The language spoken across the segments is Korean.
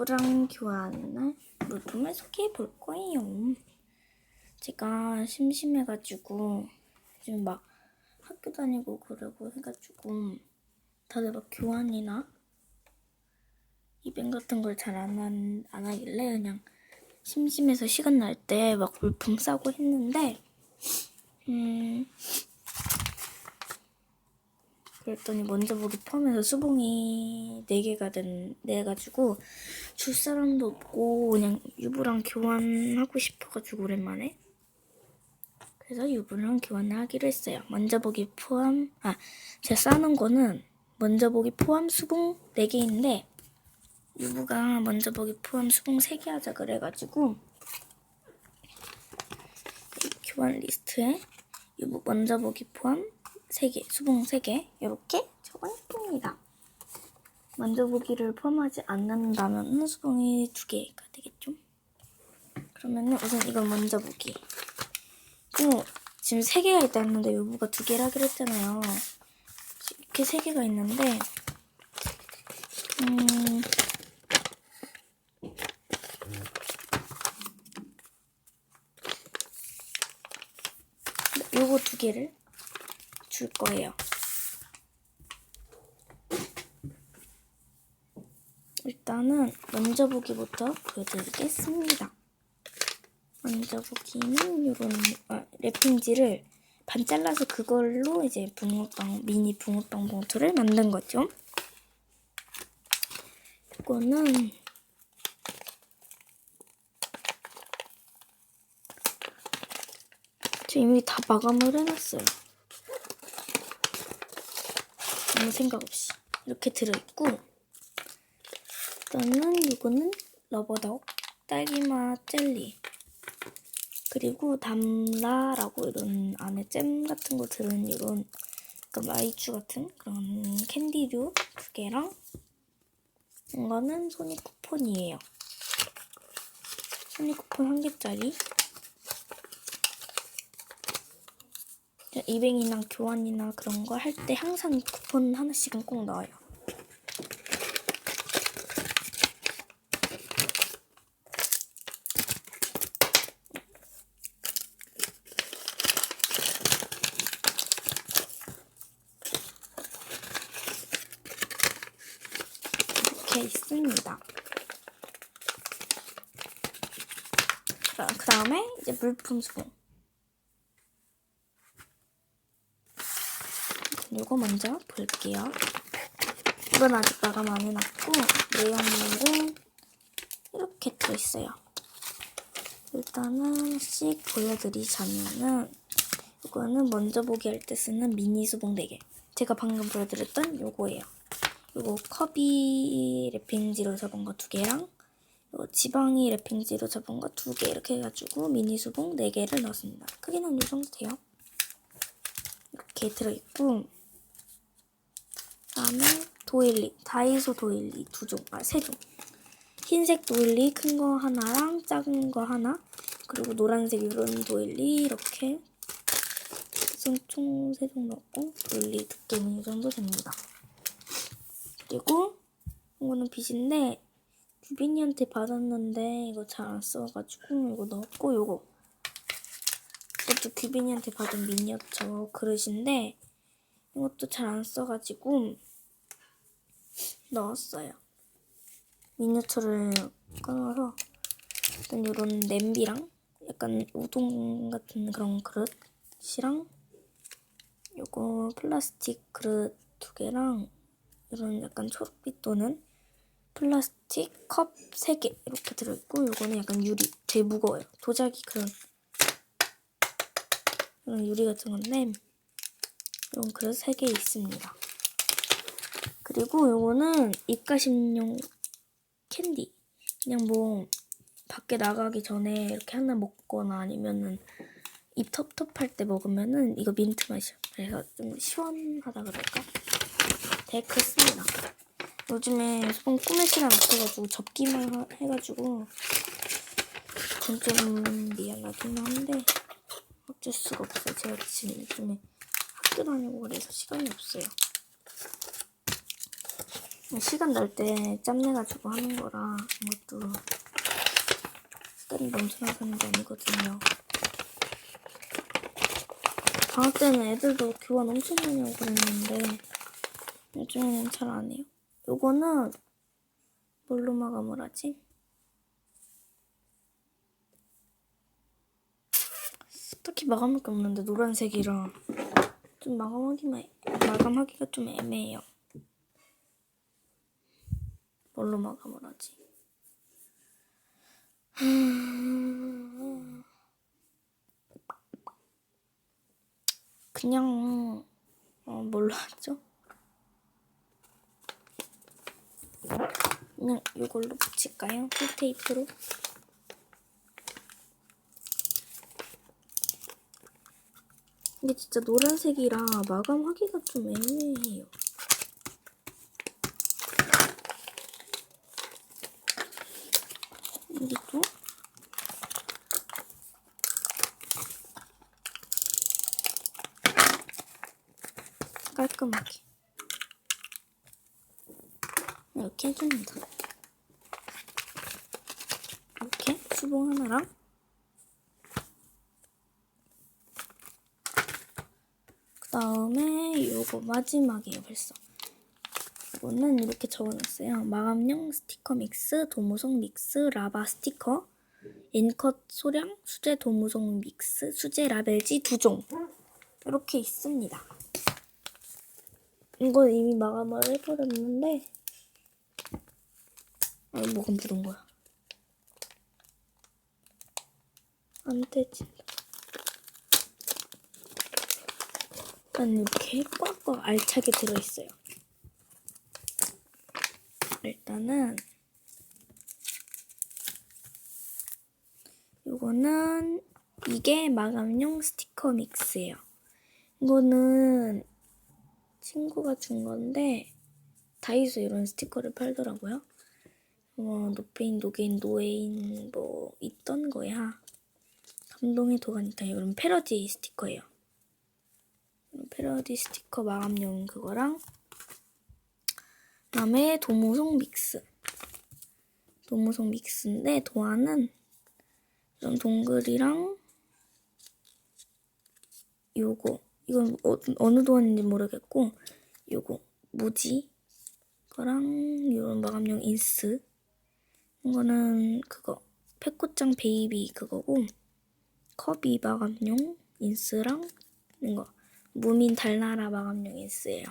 유부랑 교환을 물품을 소개해 볼 거예요. 제가 심심해가지고 지금 막 학교 다니고 그러고 해가지고 다들 막 교환이나 이벤 같은 걸 잘 안 안 하길래 그냥 심심해서 시간 날 때 막 물품 싸고 했는데 음 그랬더니 먼저 보기 포함해서 수봉이 4개가 된, 내가지고 줄 사람도 없고 그냥 유부랑 교환하고 싶어가지고 오랜만에 그래서 유부랑 교환을 하기로 했어요. 먼저 보기 포함, 아, 제가 싸는 거는 먼저 보기 포함 수봉 4개인데 유부가 먼저 보기 포함 수봉 3개 하자 그래가지고 이 교환 리스트에 유부 먼저 보기 포함 3개, 수봉 3개 이렇게 적어놨습니다. 먼저 보기를 포함하지 않는다면 수봉이 2개가 되겠죠? 그러면은 우선 이건 먼저 보기. 또 지금 3개가 있다 했는데 유부가 2개를 하기로 했잖아요. 이렇게 3개가 있는데 음... 요거 두 개를 줄 거예요. 일단은 먼저 보기부터 보여드리겠습니다. 먼저 보기는 요런 아, 랩핑지를 반 잘라서 그걸로 이제 붕어빵 미니 붕어빵 봉투를 만든 거죠. 이거는 저 이미 다 마감을 해놨어요. 아무 생각 없이 이렇게 들어있고 일단은 이거는 러버덕 딸기맛 젤리 그리고 담라라고 이런 안에 잼 같은 거 들은 이런 그러니까 마이쮸 같은 그런 캔디류 두 개랑 이거는 소니 쿠폰이에요. 소니 쿠폰 한 개짜리 이뱅이나 교환이나 그런 거 할 때 항상 쿠폰 하나씩은 꼭 넣어요. 이렇게 있습니다. 그 다음에 이제 물품 수공. 이거 먼저 볼게요. 이건 아직 마감 안 해놨고 내용물은 이렇게 들어있어요. 일단은 씩 보여드리자면은 이거는 먼저 보기 할 때 쓰는 미니 수봉 4개. 제가 방금 보여드렸던 요거예요. 요거 컵이 랩핑지로 접은 거 2개랑 요 지방이 랩핑지로 접은 거 2개 이렇게 해가지고 미니 수봉 4개를 넣었습니다. 크기는 이 정도 돼요. 이렇게 들어있고 그다음에 도일리, 다이소 도일리 두 종, 아 세 종. 흰색 도일리 큰 거 하나랑 작은 거 하나, 그리고 노란색 이런 도일리 이렇게 총 세 종 넣고 도일리 두께는 이 정도 됩니다. 그리고 이거는 빗인데 규빈이한테 받았는데 이거 잘 안 써가지고 이거 넣었고 요거 이것도 규빈이한테 받은 미니어처 그릇인데 이것도 잘 안 써가지고 넣었어요. 미니어처를 끊어서 일단 이런 냄비랑 약간 우동 같은 그런 그릇이랑 요거 플라스틱 그릇 두 개랑 이런 약간 초록빛 도는 플라스틱 컵세개 이렇게 들어있고 요거는 약간 유리 되게 무거워요. 도자기 그런 이런 유리 같은 건데 이런 그릇 3개 있습니다. 그리고 요거는 입가심용 캔디. 그냥 뭐 밖에 나가기 전에 이렇게 하나 먹거나 아니면은 입 텁텁할 때 먹으면은 이거 민트 맛이야. 그래서 좀 시원하다 그럴까? 되게 크습니다. 요즘에 수분 꾸밀 시간 없어가지고 접기만 하- 해가지고 전좀 미안하긴 한데 어쩔 수가 없어요. 제가 지금 요즘에 학교 다니고 그래서 시간이 없어요. 시간 날 때 짬내가지고 하는 거라 이것도 시간이 넘쳐나서 하는 게 아니거든요. 방학 때는 애들도 교환 엄청 많이 하고 그랬는데 요즘에는 잘 안 해요. 요거는 뭘로 마감을 하지? 딱히 마감할 게 없는데 노란색이라 좀 마감하기만 마감하기가 좀 애매해요. 뭘로 마감을 하지? 음, 그냥 어, 뭘로 하죠? 그냥 이걸로 붙일까요? 풀테이프로? 근데 진짜 노란색이라 마감하기가 좀 애매해요. 여기도 깔끔하게 이렇게 해줍니다. 이렇게 수봉 하나랑 그 다음에 요거 마지막이에요 벌써. 이거는 이렇게 적어놨어요. 마감용 스티커 믹스 도무송 믹스 라바 스티커 인컷 소량 수제 도무송 믹스 수제 라벨지 두 종. 이렇게 있습니다. 이건 이미 마감을 해버렸는데 아 뭐가 묻은 거야 안 되지 일단 이렇게 꽉꽉 알차게 들어있어요. 일단은 요거는 이게 마감용 스티커 믹스예요. 이거는 친구가 준 건데 다이소 이런 스티커를 팔더라고요. 뭐 노페인, 노게인, 노에인 뭐 있던 거야. 감동의 도가니타 이런 패러디 스티커예요. 패러디 스티커 마감용 그거랑 그다음에 도무송 믹스. 도무송 믹스인데 도안은 이런 동글이랑 요거. 이건 어, 어느 도안인지 모르겠고 요거. 무지. 거랑 이런 마감용 인스 이거는 그거 페코짱 베이비 그거고 컵이 마감용 인스랑 이거 무민 달나라 마감용 인스예요.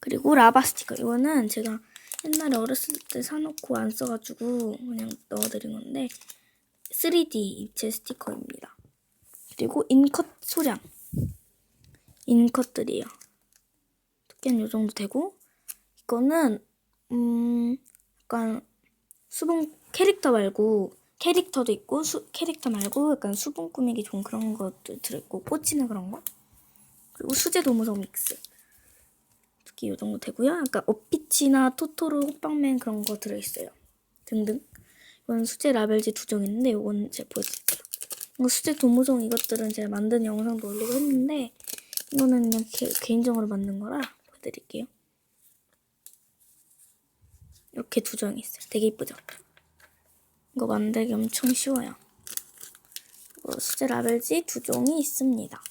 그리고 라바 스티커 이거는 제가 옛날에 어렸을 때 사놓고 안 써가지고 그냥 넣어드린 건데 3D 입체 스티커입니다. 그리고 인컷 소량 인컷들이에요. 두께는 이 정도 되고 이거는 음 약간 수분 캐릭터 말고 캐릭터도 있고 수, 캐릭터 말고 약간 수분 꾸미기 좋은 그런 것도 들어있고 꽂히는 그런 거 그리고 수제 도무성 믹스 특히 이 정도 되고요. 약간 어피치나 토토로 호빵맨 그런 거 들어있어요. 등등 이건 수제 라벨지 두 종 있는데 이건 제가 보여드릴게요. 수제 도무성 이것들은 제가 만든 영상도 올리고 했는데 이거는 그냥 개, 개인적으로 만든 거라 보여드릴게요. 이렇게 두 종이 있어요. 되게 이쁘죠? 이거 만들기 엄청 쉬워요. 그리고 수제 라벨지 두 종이 있습니다.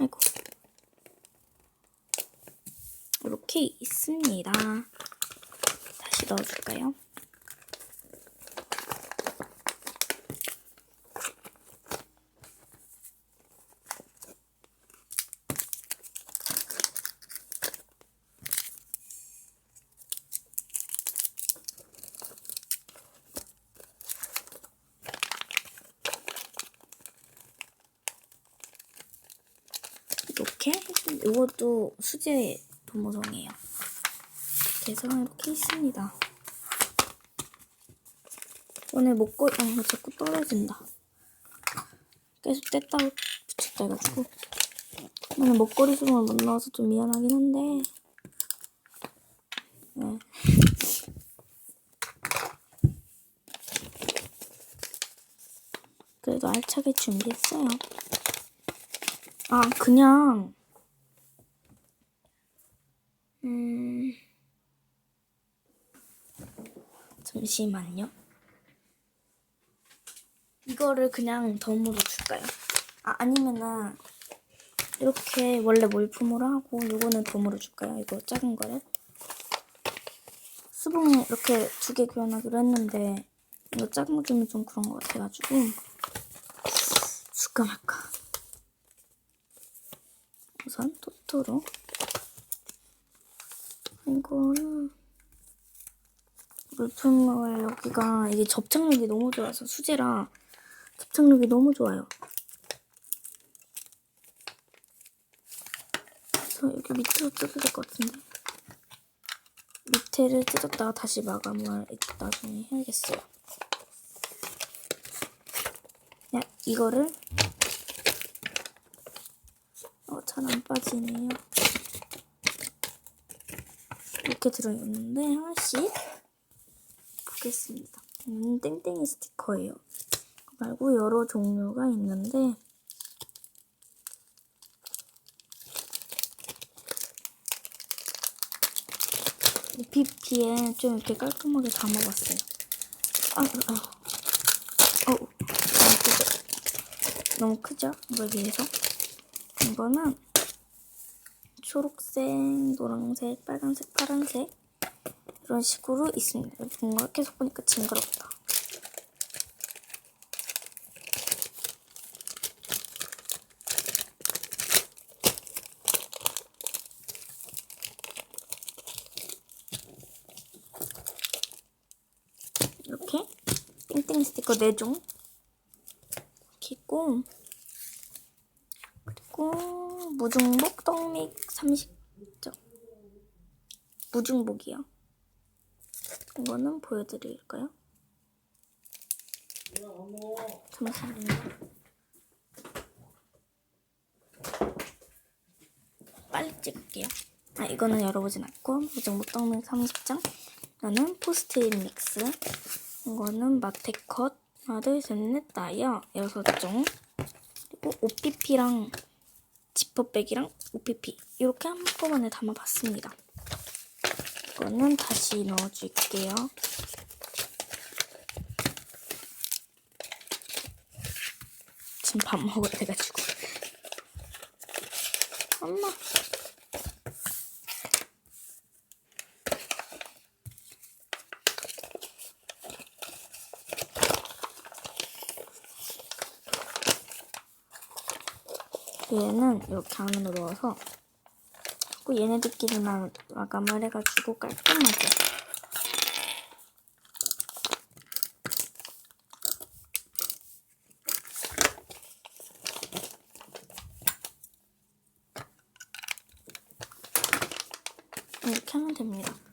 아이고. 이렇게 있습니다. 다시 넣어줄까요? 이것도 수제 도모성이에요. 그래서 이렇게 있습니다. 오늘 목걸이 아 이거 자꾸 떨어진다. 계속 뗐다 붙였다 해가지고 오늘 목걸이 수만 못 나와서 좀 미안하긴 한데 네. 그래도 알차게 준비했어요. 아, 그냥, 음, 잠시만요. 이거를 그냥 덤으로 줄까요? 아, 아니면은, 이렇게 원래 몰품으로 하고, 요거는 덤으로 줄까요? 이거 작은 거를? 스봉 이렇게 두 개 교환하기로 했는데, 이거 작은 거 주면 좀 그런 것 같아가지고, 줄까 말까. 우선 토토로. 이거는, 물품을 여기가, 이게 접착력이 너무 좋아서, 수제라 접착력이 너무 좋아요. 그래서 여기 밑으로 뜯어야 될 것 같은데. 밑에를 뜯었다가 다시 마감을 나중에 해야겠어요. 야, 이거를 어, 잘 안 빠지네요. 이렇게 들어있는데 하나씩 보겠습니다. 음, 땡땡이 스티커예요. 말고 여러 종류가 있는데 PP에 좀 이렇게 깔끔하게 담아봤어요. 아, 아, 어, 너무 크죠? 너무 크죠? 이걸 위해서. 이거는 초록색, 노란색, 빨간색, 파란색 이런 식으로 있습니다. 뭔가 계속 보니까 징그럽다. 이렇게 땡땡 스티커 4종 이렇게 있고 무중복 떡믹 30점 무중복이요. 이거는 보여드릴까요? 잠시만요. 빨리 찍을게요. 아 이거는 열어보진 않고 무중복 떡믹 30장. 이거는 포스트잇 믹스. 이거는 마테컷. 하나 둘 셋 넷 다이아 여섯 종. 그리고 OPP랑 지퍼백이랑 OPP 이렇게 한꺼번에 담아봤습니다. 이거는 다시 넣어줄게요. 지금 밥 먹어야 돼가지고 엄마 얘는 이렇게 안으로 넣어서 자꾸 얘네들끼리만 마감을 해가지고 깔끔하게 이렇게 하면 됩니다.